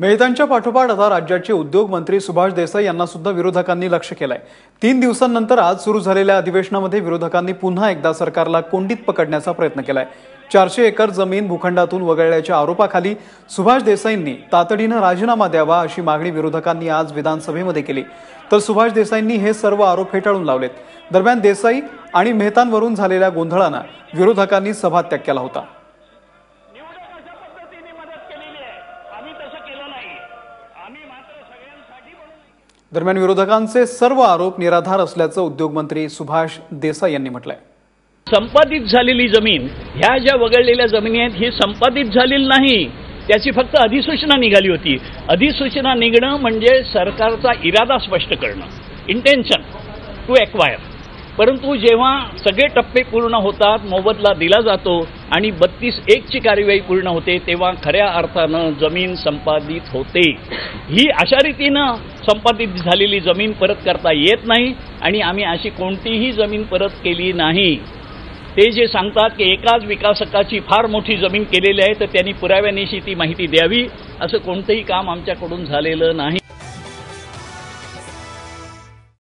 मेहतांच्या पाठोपाठ आता राज्याचे उद्योग मंत्री सुभाष देसाई यांना सुद्धा विरोधकांनी लक्ष केलंय. तीन दिवसांनंतर आज सुरू झालेल्या अधिवेशनामध्ये विरोधकांनी पुन्हा एकदा सरकारला कोंडीत पकडण्याचा प्रयत्न केलाय. चारशे एकर जमीन भूखंडातून वगळल्याच्या आरोपाखाली सुभाष देसाईंनी तातडीनं राजीनामा द्यावा अशी मागणी विरोधकांनी आज विधानसभेमध्ये केली. तर सुभाष देसाईंनी हे सर्व आरोप फेटाळून लावलेत. दरम्यान देसाई आणि मेहतांवरून झालेल्या गोंधळानं विरोधकांनी सभात्याग केला होता. दरम्यान विरोधकांचे सर्व आरोप निराधार असल्याचं उद्योगमंत्री सुभाष देसाई यांनी म्हटलंय. संपादित झालेली जमीन ह्या ज्या वगळलेल्या जमिनी आहेत ही संपादित झालेली नाही. त्याची फक्त अधिसूचना निघाली होती. अधिसूचना निघणं म्हणजे सरकारचा इरादा स्पष्ट करणं. इंटेन्शन टू एक्वायर परंतु जेव्हा सगळे टप्पे पूर्ण होतात मोबदला दिला जातो आणि बत्तीस एकची कार्यवाही पूर्ण होते तेव्हा खऱ्या अर्थानं जमीन संपादित होते. ही अशा रीतीनं संपादित झालेली जमीन परत करता येत नाही आणि आम्ही अशी कोणतीही जमीन परत केली नाही. ते जे सांगतात की एकाच विकासकाची फार मोठी जमीन केलेली आहे तर त्यांनी पुराव्यानिशी ती माहिती द्यावी असं कोणतंही काम आमच्याकडून झालेलं नाही.